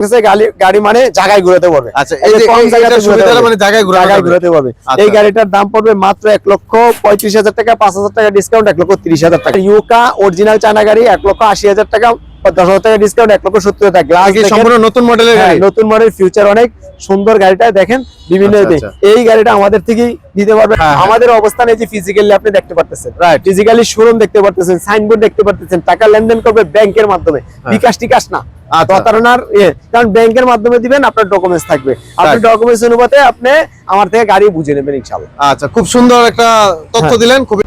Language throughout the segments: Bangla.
গাড়ি গাড়ি মানে জায়গায় ঘুরাতে পারবে। আচ্ছা, এই এই যে যে- কম জায়গাতে এইটার সুবিধা ঘুরাতে হলো পারবে। মানে জায়গায় জায়গায় ঘুরাতে পারবে। এই গাড়িটার দাম পড়বে মাত্র এক লক্ষ পঁয়ত্রিশ হাজার টাকা পাঁচ হাজার টাকা ডিসকাউন্ট এক লক্ষ তিরিশ হাজার টাকা। ইউকা অরিজিনাল চায়না গাড়ি এক লক্ষ আশি হাজার টাকা। দশ হাজার টাকা ডিসকাউন্ট এক লক্ষ সত্তর টাকা গ্লাস সম্পূর্ণ নতুন মডেলের নতুন মডেল ফিউচার অনেক সুন্দর গাড়িটা দেখেন বিভিন্ন আচ্ছা। আচ্ছা। এই গাড়িটা আমাদের থেকেই দিতে পারবে হ্যাঁ, হ্যাঁ। আমাদের অবস্থান এই যে ফিজিক্যালি আপনি দেখতে পারতেছেন Right. ফিজিক্যালি শোরুম দেখতে পারতেছেন সাইনবোর্ড দেখতে পারতেছেন টাকা লেনদেন করবে ব্যাংকের মাধ্যমে বিকাশ টিকাশ না আচ্ছা। প্রতারণার ইয়ে কারণ ব্যাংকের মাধ্যমে দিবেন আপনার ডকুমেন্টস থাকবে আপনার ডকুমেন্টস অনুপাতে আপনি আমার থেকে গাড়ি বুঝে নেবেন ইনশাআল্লাহ আচ্ছা খুব সুন্দর একটা তথ্য হ্যাঁ। দিলেন খুবই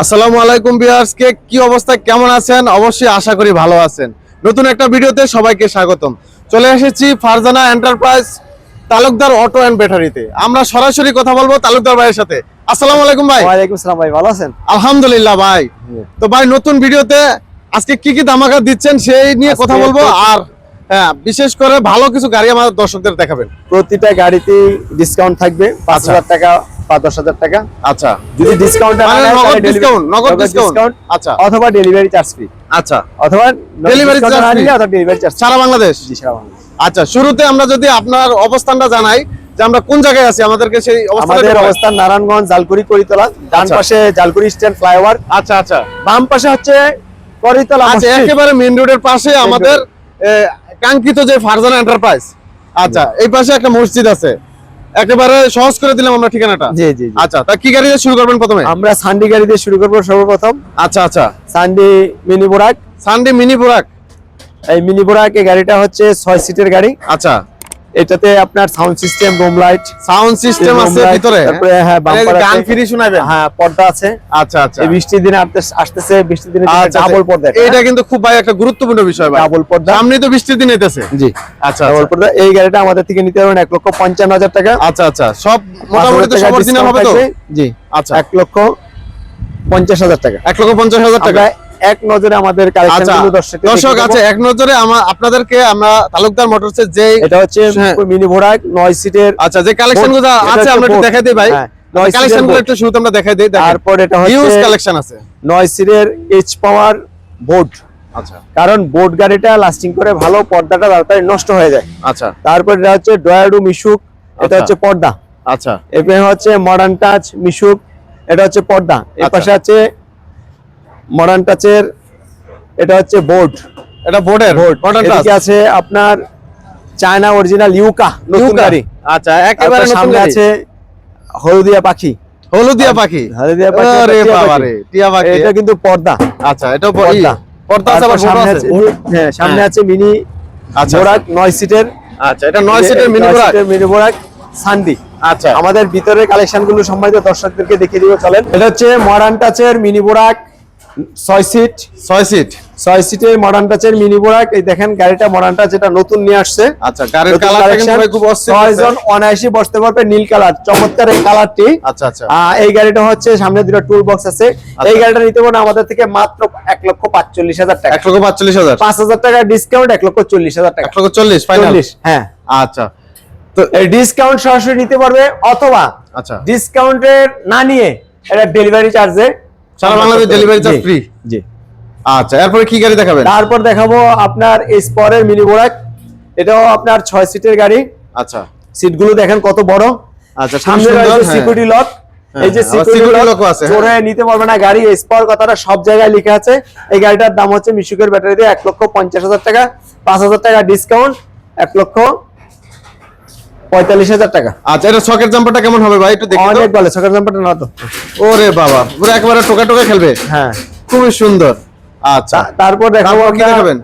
আসসালামু আলাইকুম বিয়ার্সকে কি অবস্থা কেমন আছেন? অবশ্যই আশা করি ভালো আছেন। নতুন একটা ভিডিওতে সবাইকে স্বাগতম। চলে এসেছি Farzana enterprise Talukdar auto and ব্যাটারিতে। আমরা সরাসরি কথা বলব তালুকদার ভাইয়ের সাথে। আসসালামু আলাইকুম ভাই। ওয়ালাইকুম আসসালাম ভাই ভালো আছেন? আলহামদুলিল্লাহ ভাই। তো ভাই নতুন ভিডিওতে আজকে কি কি ধামাকা দিচ্ছেন সেই নিয়ে কথা বলব। আর হ্যাঁ বিশেষ করে ভালো কিছু গাড়ি আমাদের দর্শকদের দেখাবেন। প্রতিটা গাড়িতে ডিসকাউন্ট থাকবে পাঁচ আচ্ছা। হাজার টাকা দশ হাজার টাকা। আচ্ছা। যদি ডিসকাউন্ট নগদ discount, আচ্ছা। অথবা ডেলিভারি চার্জ ফ্রি আচ্ছা। অথবা Delivery discount charge না free? নিলে অথবা ডেলিভারি চার্জ সারা বাংলাদেশ? জি সারা বাংলাদেশ। আচ্ছা শুরুতে আমরা যদি আপনার অবস্থানটা জানাই যে আমরা কোন জায়গায় আছি আমাদেরকে সেই আমাদের অবস্থান নারায়ণগঞ্জ জালকুড়ি করিতলা ডান আচ্ছা। পাশে জালকুড়ি স্ট্যান্ড ফ্লাইওভার। আচ্ছা আচ্ছা। বাম পাশে হচ্ছে করিতলা আচ্ছা মসজিদ। একেবারে মেইন রোডের পাশে আমাদের কাঙ্ক্ষিত যে ফারজানা এন্টারপ্রাইজ আচ্ছা এই পাশে একটা মসজিদ আছে। একেবারে সহজ করে দিলাম আমরা ঠিকানাটা। জি জি। আচ্ছা তা কি গাড়ি দিয়ে শুরু করবেন প্রথমে? আমরা সান্ডি গাড়ি দিয়ে শুরু করব সর্বপ্রথম। আচ্ছা আচ্ছা। সান্ডি মিনি বোরাক সানডে মিনি বোরাক এই মিনি বোরাক এই গাড়িটা হচ্ছে ছয় সিটের গাড়ি। আচ্ছা। এটাতে আপনার sound system room light sound system আছে ভিতরে? তারপরে হ্যাঁ, bumper গান ফ্রি শোনাবেন। হ্যাঁ পর্দা আছে। আচ্ছা আচ্ছা। এই বৃষ্টির দিনে আসতে- আসতেছে বৃষ্টির দিনে আচ্ছা, ডাবল পর্দা এটা। কিন্তু খুব ভাই একটা গুরুত্বপূর্ণ বিষয় ভাই। ডাবল পর্দা। সামনে তো বৃষ্টির দিন এতেছে জি। আচ্ছা ডাবল আচ্ছা। পর্দা। এই গাড়িটা আমাদের থেকে নিতে পারবেন এক লক্ষ পঞ্চান্ন হাজার টাকা। আচ্ছা আচ্ছা। সব মোটামুটি তো সব discount হবে তো? জি আচ্ছা। এক লক্ষ পঞ্চাশ হাজার টাকা। এক লক্ষ পঞ্চাশ হাজার টাকা। এক নজরে আমাদের আচ্ছা দর্শক আছে এক নজরে আমরা আপনাদেরকে আমরা তালুকদার মোটরসের যে এটা হচ্ছে হ্যাঁ। মিনি ভোরাক নয় সিটের আচ্ছা যে কালেকশনগুলো আছে আমরা একটু দেখাই দিই ভাই। হ্যাঁ, কালেকশন সিটেরগুলো boat। একটু শুরুতে আমরা দেখাই দিই তারপর এটা হিউজ হচ্ছে কালেকশন আছে। সিটের এইচ পাওয়ার বোর্ড আচ্ছা। কারণ বোর্ড গাড়িটা লাস্টিং করে ভালো পর্দাটা তাড়াতাড়ি নষ্ট হয়ে যায়। আচ্ছা। তারপর এটা হচ্ছে ডয়াডু মিশুক এটা আচ্ছা। হচ্ছে পর্দা। আচ্ছা। এরপরে হচ্ছে মডার্ন টাচ মিশুক এটা হচ্ছে পর্দা। এর আচ্ছা। পাশে আছে মডার্ন টাচের এটা হচ্ছে বোর্ড এটা বোর্ডের বোর্ড মডার্ন এদিকে আছে আপনার চায়না অরিজিনাল ইউকা নতুন গাড়ি। আচ্ছা একেবারে নতুন সামনে গাড়ি। আছে হলদিয়া পাখি। হলুদিয়া পাখি? হলদিয়া পাখি আরে বাবা পাখি। রে টিয়া পাখি। এটা কিন্তু পর্দা। আচ্ছা এটা পর্দা। পর্দা আছে আবার সামনে আছে? হ্যাঁ সামনে হ্যাঁ। আছে মিনি আচ্ছা বোরাক নয় সিটের আচ্ছা এটা নয় সিটের মিনি বোরাক মিনি বোরাক সান্ডি আচ্ছা। আমাদের ভিতরের কালেকশনগুলো সম্মানিত দর্শকদেরকে দেখিয়ে দিব চলেন। এটা হচ্ছে মডার্ন টাচের মিনি বোরাক ছয় সিট ছয় সিট ছয় সিটের মডার্ন টাচের মিনি বোরাক এই দেখেন গাড়িটা মডার্ন টাচ এটা নতুন নিয়ে আসছে। আচ্ছা গাড়ির কালারটা কিন্তু খুব অস্থির ছয়জন অনায়াসী বসতে পারবে নীল কালার চমৎকার এই কালারটি আচ্ছা আচ্ছা। এই গাড়িটা হচ্ছে সামনে দুটো টুল বক্স আছে। এই গাড়িটা নিতে পারেন আমাদের থেকে মাত্র এক লক্ষ পাঁচচল্লিশ হাজার টাকা। এক লক্ষ পাঁচচল্লিশ হাজার। পাঁচ হাজার টাকা ডিসকাউন্ট এক লক্ষ চল্লিশ হাজার টাকা। এক লক্ষ চল্লিশ ফাইনাল চল্লিশ হ্যাঁ। আচ্ছা। এই ডিসকাউন্ট সরাসরি নিতে পারবে অথবা আচ্ছা। ডিসকাউন্টের না নিয়ে এটা ডেলিভারি চার্জে সারা বাংলাদেশ ডেলিভারি চার্জ ফ্রি জি আচ্ছা এরপরে কি গাড়ি দেখাবেন? তারপর দেখাবো আপনার স্পরের মিনি বোরাক এটাও আপনার সিটের গাড়ি। আচ্ছা। সিটগুলো দেখেন কত বড়। আচ্ছা সামনে রয়েছে হ্যাঁ। সিকিউরিটি লক হ্যাঁ, এই যে হ্যাঁ, সিকিউরিটি লক আছে, হ্যাঁ। চোরে নিতে পারবে না গাড়ি। স্পর কথাটা সব জায়গায় লেখা আছে। এই গাড়িটার দাম হচ্ছে মিশুকের ব্যাটারিতে এক লক্ষ পঞ্চাশ হাজার টাকা। পাঁচ হাজার টাকা ডিসকাউন্ট এক লক্ষ পঁয়তাল্লিশ হাজার টাকা। আচ্ছা এটা সকেট জাম্পারটা কেমন হবে ভাই? একটু দেখি অনেক নাম্বারটা না তো। ওরে বাবা পুরো একেবারে টোকা টোকা খেলবে? হ্যাঁ। খুবই সুন্দর। আচ্ছা। তারপর দেখাবো কি দেখাবেন?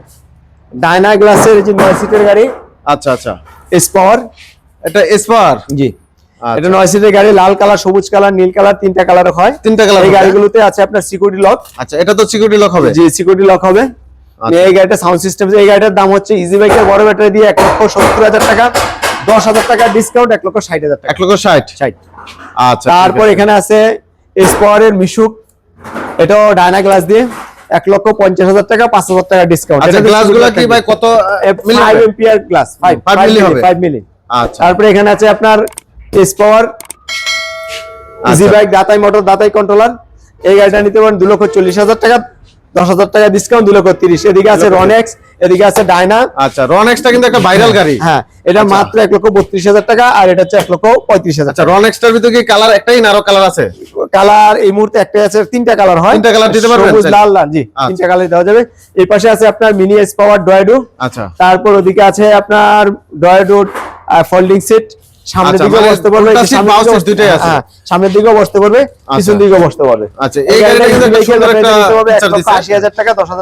ডায়না গ্লাসের যে নয় সিটের গাড়ি। আচ্ছা আচ্ছা। স্পাওয়ার এটা এসপার জি। আচ্ছা। এটা নয় সিটের গাড়ি লাল কালার সবুজ কালার নীল কালার তিনটা কালার হয়। তিনটা colour এই গাড়িগুলোতে আছে আপনার সিকিউরিটি লক আচ্ছা এটা তো সিকিউরিটি লক হবে? জি সিকিউরিটি লক হবে। আচ্ছা। এই গাড়িটা সাউন্ড সিস্টেম এই গাড়িটার দাম হচ্ছে ইজি বাইকের বড় ব্যাটারি দিয়ে এক লক্ষ সত্তর হাজার টাকা। দশ হাজার টাকা ডিসকাউন্ট এক লক্ষ ষাট হাজার টাকা। এক লক্ষ ষাট? ষাট। আচ্ছা তারপর এখানে আছে স্পাওয়ারের মিশুক। এটাও ডায়না গ্লাস দিয়ে এক লক্ষ পঞ্চাশ হাজার টাকা পাঁচ হাজার টাকা ডিসকাউন্ট আচ্ছা গ্লাসগুলো কি ভাই কত five? Ampere glass five five milli হবে। Five milli. আচ্ছা। তারপরে এখানে আছে আপনার স্পাওয়ার ইজি। বাইক দাতাই মোটর দাতাই কন্ট্রোলার এই গাড়িটা নিতে পারেন দু লক্ষ চল্লিশ হাজার টাকা। দশ হাজার টাকা ডিসকাউন্ট দিল তিরিশ। এদিকে আছে রনেক্স এদিকে আছে ডায়না আচ্ছা রনেক্সটা কিন্তু একটা ভাইরাল গাড়ি। হ্যাঁ এটা আচ্ছা। মাত্র এক লক্ষ বত্রিশ হাজার টাকা আর এটা হচ্ছে এক লক্ষ পঁয়ত্রিশ হাজার আচ্ছা রনেক্সটার ভিতরে কি কালার একটাই না আরও কালার আছে? কালার এই মুহূর্তে একটা আছে তিনটা কালার হয়। তিনটা colour দিতে পারবেন? লাল লাল জি আচ্ছা। তিনটা কালার দেওয়া যাবে এই পাশে আছে আপনার মিনি এস পাওয়ার ডয়েডো আচ্ছা। তারপর ওদিকে আছে আপনার ডয়েডো ফোল্ডিং সেট সামনের আচ্ছা, দিকে মানে বসতে পারবে আছে। হ্যাঁ, সামনের দিকেও বসতে পারবে পিছন দিকেও বসতে পারবে। আচ্ছা, এই গাড়িটা কিন্তু সুন্দর একটা feature দিছে।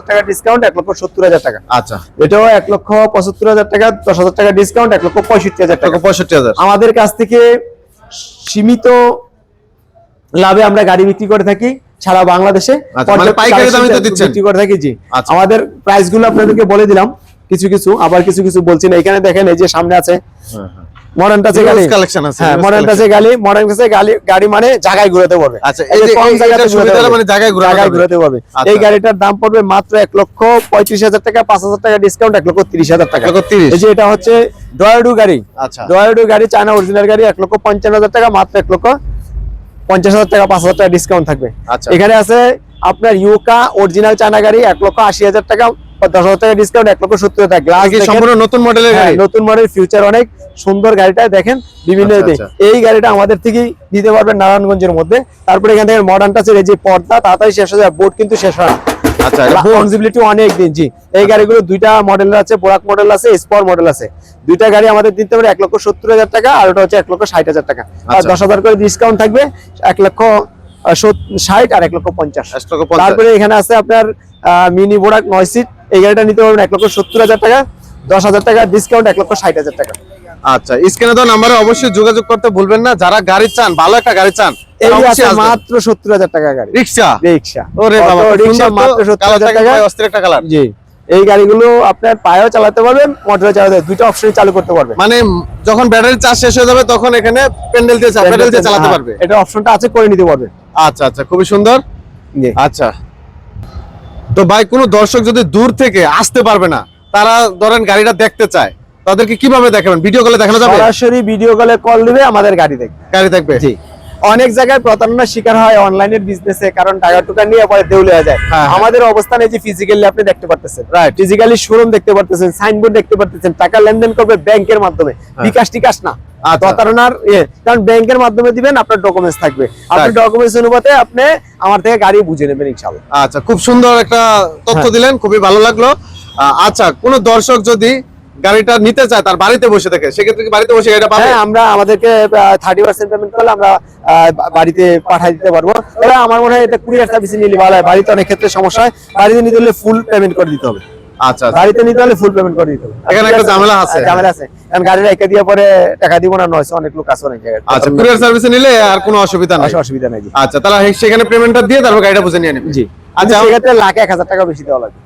টাকা ডিসকাউন্ট এক লক্ষ সত্তর হাজার টাকা। আচ্ছা। এটাও এক লক্ষ পঁচাত্তর হাজার টাকা দশ হাজার টাকা ডিসকাউন্ট এক লক্ষ পঁয়ষট্টি হাজার টাকা টাকা। পঁয়ষট্টি হাজার। আমাদের কাছ থেকে সীমিত লাভে আমরা গাড়ি বিক্রি করে থাকি সারা বাংলাদেশে। আচ্ছা, মানে? বিক্রি করে থাকি জি। আচ্ছা। আমাদের প্রাইসগুলো আপনাদেরকে বলে দিলাম কিছু কিছু আবার কিছু কিছু বলছি না এখানে দেখেন এই যে সামনে আছে। মডার্ন টাচে Huge গাড়ি আছে, হ্যাঁ মডার্ন টাচে collection। মডার্ন টাচে গাড়ি গাড়ি মানে জায়গায় ঘুরাতে পারবে আচ্ছা, এই যে কম জায়গাতে সুবিধাটা মানে জায়গায় ঘুরানো জায়গায় যাবে। পারবে আচ্ছা। এই গাড়িটার দাম পড়বে মাত্র এক লক্ষ পঁয়ত্রিশ হাজার টাকা পাঁচ হাজার টাকা ডিসকাউন্ট এক লক্ষ তিরিশ হাজার টাকা এক লক্ষ তিরিশ। এই যে এটা হচ্ছে ডয়াডু গাড়ি আচ্ছা। ডয়াডু গাড়ি চায়না অরিজিনাল গাড়ি এক লক্ষ পঞ্চান্ন হাজার টাকা মাত্র এক লক্ষ পঞ্চাশ হাজার টাকা পাঁচ হাজার টাকা ডিসকাউন্ট থাকবে আচ্ছা। এখানে আছে আপনার ইউকা অরিজিনাল চায়না গাড়ি এক লক্ষ আশি হাজার টাকা দশ হাজার টাকা ডিসকাউন্ট এক লক্ষ সত্তর হাজার গ্লাস সম্পূর্ণ নতুন মডেলের হ্যাঁ, গাড়ি? নতুন মডেল ফিউচার অনেক সুন্দর গাড়িটা দেখেন বিভিন্ন আচ্ছা। আচ্ছা। এই গাড়িটা আমাদের থেকেই দিতে পারবেন নারায়ণগঞ্জের মধ্যে। তারপরে এখান থেকে মডার্ন টাচের যে পর্দা তাড়াতাড়ি শেষ হয়ে যায় বোর্ড কিন্তু শেষ হয় আচ্ছা অনেক দিন জি। এই গাড়িগুলো দুইটা মডেল আছে বোরাক মডেল আছে স্পর মডেল আছে। দুইটা গাড়ি আমাদের দিতে পারে এক লক্ষ সত্তর হাজার টাকা আর ওটা হচ্ছে এক লক্ষ ষাট হাজার টাকা। আর আচ্ছা। দশ হাজার করে ডিসকাউন্ট থাকবে এক লক্ষ ষাট আর এক লক্ষ পঞ্চাশ। এক লক্ষ পঞ্চাশ। তারপরে এখানে আছে আপনার মিনি বোরাক নয় সিট এই গাড়িটা নিতে পারবেন এক লক্ষ সত্তর হাজার টাকা দশ হাজার টাকা ডিসকাউন্ট এক লক্ষ ষাট হাজার টাকা। আচ্ছা স্ক্রিনে দেওয়া নাম্বারে অবশ্যই যোগাযোগ করতে ভুলবেন না। যারা গাড়ি চান ভালো একটা গাড়ি চান আছে মাত্র সত্তর হাজার টাকা গাড়ি। রিক্সা? রিক্সা। ওরে বাবা রিক্সা মাত্র সত্তর হাজার টাকা। অস্থির একটা কালার। জি। এই গাড়িগুলো আপনার পায়েও চালাতে পারবেন মোটরে চালাতে অপশনে চালু করতে পারবেন। মানে যখন ব্যাটারি চার্জ শেষ হয়ে যাবে তখন এখানে প্যান্ডেল দিয়ে প্যান্ডেল দিয়ে চালাতে হ্যাঁ, পারবে। এটা অপশনটা আছে করে নিতে পারবেন আচ্ছা আচ্ছা খুবই সুন্দর। আচ্ছা। তো ভাই কোনো দর্শক যদি দূর থেকে আসতে পারবে না তারা ধরেন গাড়িটা দেখতে চায় তাদেরকে কীভাবে দেখাবেন? ভিডিও কলে দেখানো যাবে? সরাসরি ভিডিও কলে কল দিবে আমাদের গাড়ি দেখবে। গাড়ি দেখবে? জি। অনেক জায়গায় প্রতারণার শিকার হয় অনলাইনের বিজনেসে কারণ টাকা টুকা নিয়ে পরে দেউলে যায়। হ্যাঁ, হ্যাঁ। আমাদের অবস্থান এই যে ফিজিক্যালি আপনি দেখতে পারতেছেন। ফিজিক্যালি শোরুম দেখতে পারতেছেন সাইনবোর্ড দেখতে পারতেছেন টাকা লেনদেন করবে ব্যাংকের মাধ্যমে। বিকাশ টিকাশ না। আচ্ছা। প্রতারণার ইয়ে কারণ ব্যাংকের মাধ্যমে দিবেন আপনার ডকুমেন্টস থাকবে। আপনার ডকুমেন্টস অনুপাতে আপনি আমার থেকে গাড়ি বুঝে নেবেন ইনশাআল্লাহ। আচ্ছা খুব সুন্দর একটা তথ্য হ্যাঁ। দিলেন খুবই ভালো লাগল। আচ্ছা কোন দর্শক যদি গাড়িটা নিতে চায় তার বাড়িতে বসে থাকে সেক্ষেত্রে কি বাড়িতে বসে গাড়িটা পাবে? হ্যাঁ আমরা আমাদেরকে থার্টি পার্সেন্ট পেমেন্ট করলে আমরা বাড়িতে পাঠিয়ে দিতে পারব। তবে আমার মনে হয় এটা কুরিয়ার সার্ভিসে নিলে ভালো হয়। বাড়িতে অনেক ক্ষেত্রে সমস্যা হয়। বাড়িতে নিতে হলে ফুল পেমেন্ট করে দিতে হবে। আচ্ছা আচ্ছা। বাড়িতে নিতে হলে ফুল পেমেন্ট করে দিতে হবে। এখানে একটা ঝামেলা আছে। হ্যাঁ, ঝামেলা আছে। কারণ গাড়ির একা দিয়ে পরে টাকা দিব না নয়শো অনেক লোক আছে অনেক জায়গায়। আচ্ছা কুরিয়ার সার্ভিসে নিলে আর কোনো অসুবিধা নেই। অসুবিধা নেই আচ্ছা তাহলে সেখানে পেমেন্টটা দিয়ে তারপর গাড়িটা বুঝে নিয়ে নেবে। জি। আচ্ছা আচ্ছা সেক্ষেত্রে লাখে এক হাজার টাকা বেশি দেওয়া লাগবে।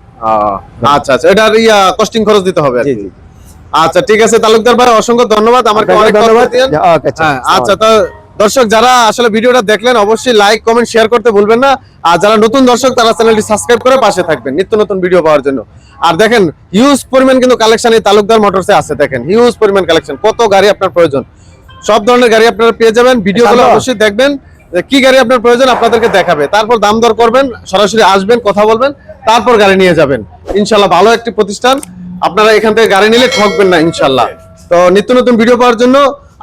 আচ্ছা আচ্ছা এটার ইয়া কস্টিং খরচ দিতে হবে জি জি। আচ্ছা ঠিক আছে তালুকদার ভাই অসংখ্য ধন্যবাদ। আমাকে অনেক ধন্যবাদ। দিয়েন। আচ্ছা হ্যাঁ আচ্ছা তো দর্শক যারা আসলে ভিডিওটা দেখলেন অবশ্যই লাইক কমেন্ট শেয়ার করতে ভুলবেন না। আর যারা নতুন দর্শক তারা চ্যানেলটি সাবস্ক্রাইব করে পাশে থাকবেন নিত্য নতুন ভিডিও পাওয়ার জন্য। আর দেখেন হিউজ পরিমাণ কিন্তু কালেকশন এই তালুকদার মোটরসে আছে দেখেন হিউজ পরিমাণ কালেকশন কত গাড়ি আপনার প্রয়োজন? সব ধরনের গাড়ি আপনারা পেয়ে যাবেন। ভিডিওগুলো। অবশ্যই দেখবেন। কি গাড়ি আপনার প্রয়োজন আপনাদেরকে দেখাবে। তারপর দাম দর করবেন, সরাসরি আসবেন, কথা বলবেন, তারপর গাড়ি নিয়ে যাবেন। ইনশাল্লাহ ভালো একটি প্রতিষ্ঠান। আপনারা এখান থেকে গাড়ি নিলে ঠকবেন না, ইনশাল্লাহ। তো নিত্য নতুন ভিডিও পাওয়ার জন্য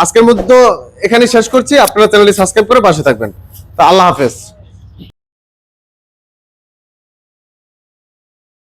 আজকের মধ্যে এখানে শেষ করছি। আপনারা চ্যানেলটি সাবস্ক্রাইব করে পাশে থাকবেন। তো আল্লাহ হাফেজ।